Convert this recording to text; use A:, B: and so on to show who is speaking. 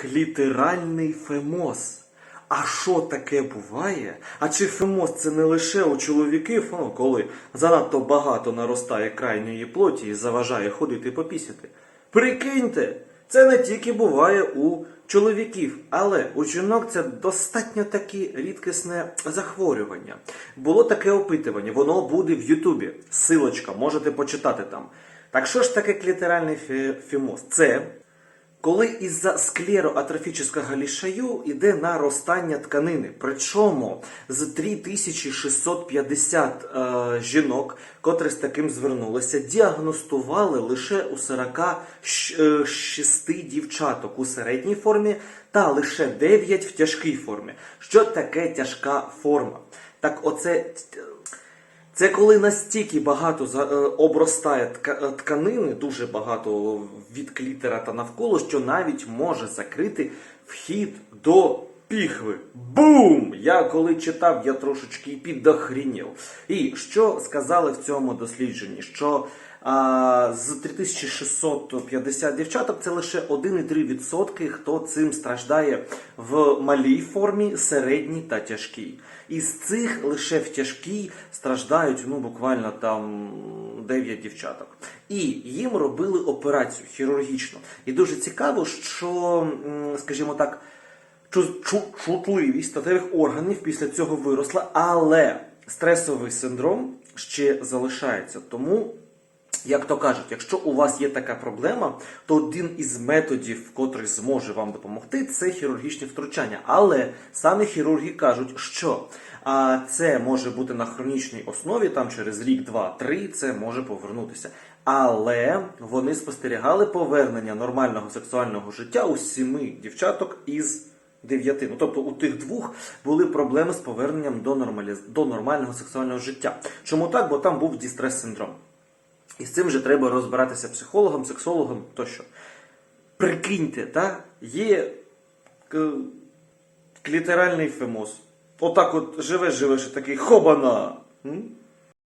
A: Клітеральний фемоз. А що таке буває? А чи фемоз це не лише у чоловіків, ну, коли занадто багато наростає крайньої плоті і заважає ходити попісяти? Прикиньте, це не тільки буває у чоловіків, але у жінок це достатньо таке рідкісне захворювання. Було таке опитування, воно буде в Ютубі. Силочка, можете почитати там. Так що ж таке клітеральний фе- фемоз? Це коли із-за склероатрофічного лішаю йде наростання тканини. Причому з 3650 е, жінок, котрі з таким звернулися, діагностували лише у 46 дівчаток у середній формі та лише 9 в тяжкій формі. Що таке тяжка форма? Так, оце. Це коли настільки багато е, обростає е, тканини, дуже багато від клітера та навколо, що навіть може закрити вхід до піхви. Бум! Я коли читав, я трошечки підохрінів. І що сказали в цьому дослідженні? Що з 3650 дівчаток це лише 1,3% хто цим страждає в малій формі, середній та тяжкій. Із цих лише в тяжкій страждають ну буквально там 9 дівчаток. І їм робили операцію хірургічну. І дуже цікаво, що, скажімо так, чу- чу- чутливість статевих органів після цього виросла, але стресовий синдром ще залишається. Тому як то кажуть, якщо у вас є така проблема, то один із методів, котрий зможе вам допомогти, це хірургічне втручання. Але самі хірурги кажуть, що а, це може бути на хронічній основі, там через рік, два, три це може повернутися. Але вони спостерігали повернення нормального сексуального життя у сіми дівчаток із дев'яти. Ну тобто у тих двох були проблеми з поверненням до, нормалі... до нормального сексуального життя. Чому так? Бо там був дістрес-синдром. І з цим вже треба розбиратися психологом, сексологом тощо. Прикиньте, та? є клітеральний фемоз. Отак от живеш, живеш і такий хобана.